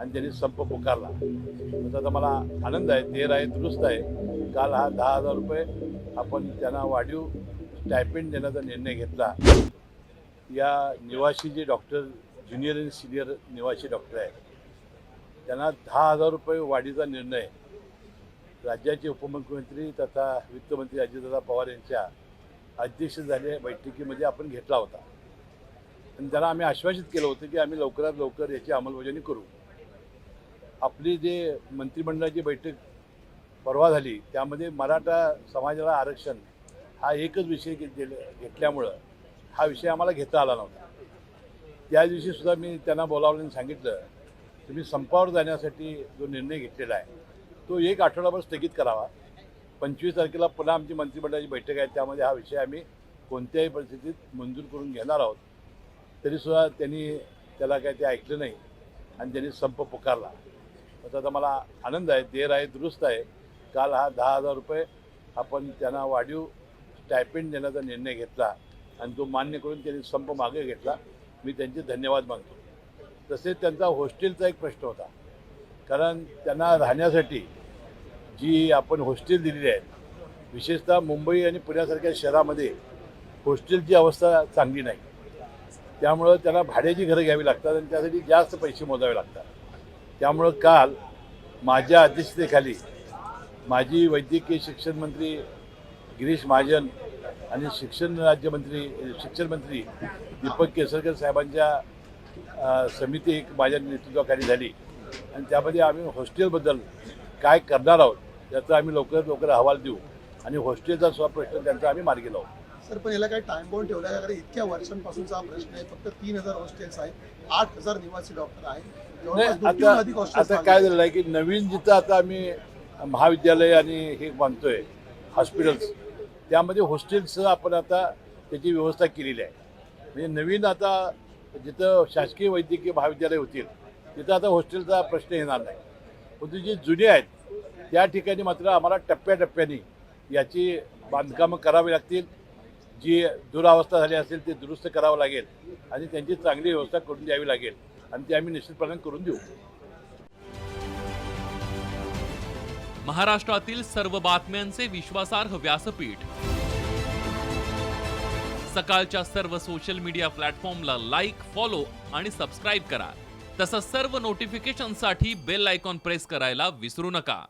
आणि त्यांनी संप पुकारला. म्हणजे त्याचा मला आनंद आहे तेर आहे दुरुस्त आहे. काल हा दहा हजार रुपये आपण त्यांना वाढीव स्टायपेंड देण्याचा निर्णय घेतला. या निवासी जे डॉक्टर ज्युनियर आणि सिनियर निवासी डॉक्टर आहेत त्यांना दहा हजार रुपये वाढीचा निर्णय राज्याचे उपमुख्यमंत्री तथा वित्तमंत्री अजितदादा पवार यांच्या अध्यक्ष झालेल्या बैठकीमध्ये आपण घेतला होता. आणि त्यांना आम्ही आश्वासित केलं होतं की आम्ही लवकरात लवकर याची अंमलबजावणी करू. आपली जे मंत्रिमंडळाची बैठक परवा झाली त्यामध्ये मराठा समाजाला आरक्षण हा एकच विषय घेतल्यामुळं हा विषय आम्हाला घेता आला नव्हता. त्या दिवशी सुद्धा मी त्यांना बोलावलं आणि सांगितलं तुम्ही संपावर जाण्यासाठी जो निर्णय घेतलेला आहे तो एक आठवडाभर स्थगित करावा. पंचवीस तारखेला पुन्हा आमची मंत्रिमंडळाची बैठक आहे त्यामध्ये हा विषय आम्ही कोणत्याही परिस्थितीत मंजूर करून घेणार आहोत. तरीसुद्धा त्यांनी त्याला काय ते ऐकलं नाही आणि त्यांनी संप पुकारला. त्याचा मला आनंद आहे देर आहे दुरुस्त आहे. काल हा दहा हजार रुपये आपण त्यांना वाढीव स्टायपेंड देण्याचा निर्णय घेतला आणि तो मान्य करून त्यांनी संप मागे घेतला. मी त्यांचे धन्यवाद मानतो. तसेच त्यांचा हॉस्टेलचा एक प्रश्न होता. कारण त्यांना राहण्यासाठी जी आपण हॉस्टेल दिलेली आहेत विशेषतः मुंबई आणि पुण्यासारख्या शहरामध्ये हॉस्टेलची अवस्था चांगली नाही. त्यामुळं त्यांना भाड्याची घरं घ्यावी लागतात आणि त्यासाठी जास्त पैसे मोजावे लागतात. त्यामुळं काल माझ्या अध्यक्षतेखाली माजी वैद्यकीय शिक्षण मंत्री गिरीश महाजन आणि शिक्षण राज्यमंत्री शिक्षण मंत्री दीपक केसरकर साहेबांच्या समिती एक माझ्या नेतृत्वाखाली झाली. आणि त्यामध्ये आम्ही हॉस्टेलबद्दल काय करणार आहोत याचा आम्ही लवकरात लवकर अहवाल देऊ. आणि हॉस्टेलचा सुद्धा प्रश्न त्यांचा आम्ही मार्गी लावू. सर पण याला काही टाइम बॉन्ड ठेवला आहे कारण इतक्या वर्षांपासूनचा हा प्रश्न आहे. फक्त तीन हजार हॉस्टेल्स आहेत. आठ हजार निवासी डॉक्टर आहेत. आता आता काय झालेलं आहे की नवीन जिथं आता आम्ही महाविद्यालय आणि हे बांधतोय हॉस्पिटल्स त्यामध्ये हॉस्टेल्सचं आपण आता त्याची व्यवस्था केलेली आहे. म्हणजे नवीन आता जिथं शासकीय वैद्यकीय महाविद्यालय होतील तिथं आता हॉस्टेलचा प्रश्न येणार नाही. परंतु जी जुनी आहेत त्या ठिकाणी मात्र आम्हाला टप्प्याटप्प्याने याची बांधकामं करावी लागतील. जी दुरावस्था झाली असेल ते दुरुस्त करावं लागेल आणि त्यांची चांगली व्यवस्था करून द्यावी लागेल. आणि ते आम्ही निश्चितपणे करून देऊ. महाराष्ट्रातील सर्व बातम्यांचे विश्वासार्ह व्यासपीठ. सकाळच्या सर्व सोशल मीडिया प्लॅटफॉर्मला लाईक फॉलो आणि सबस्क्राईब करा. तसंच सर्व नोटिफिकेशनसाठी बेल आयकॉन प्रेस करायला विसरू नका.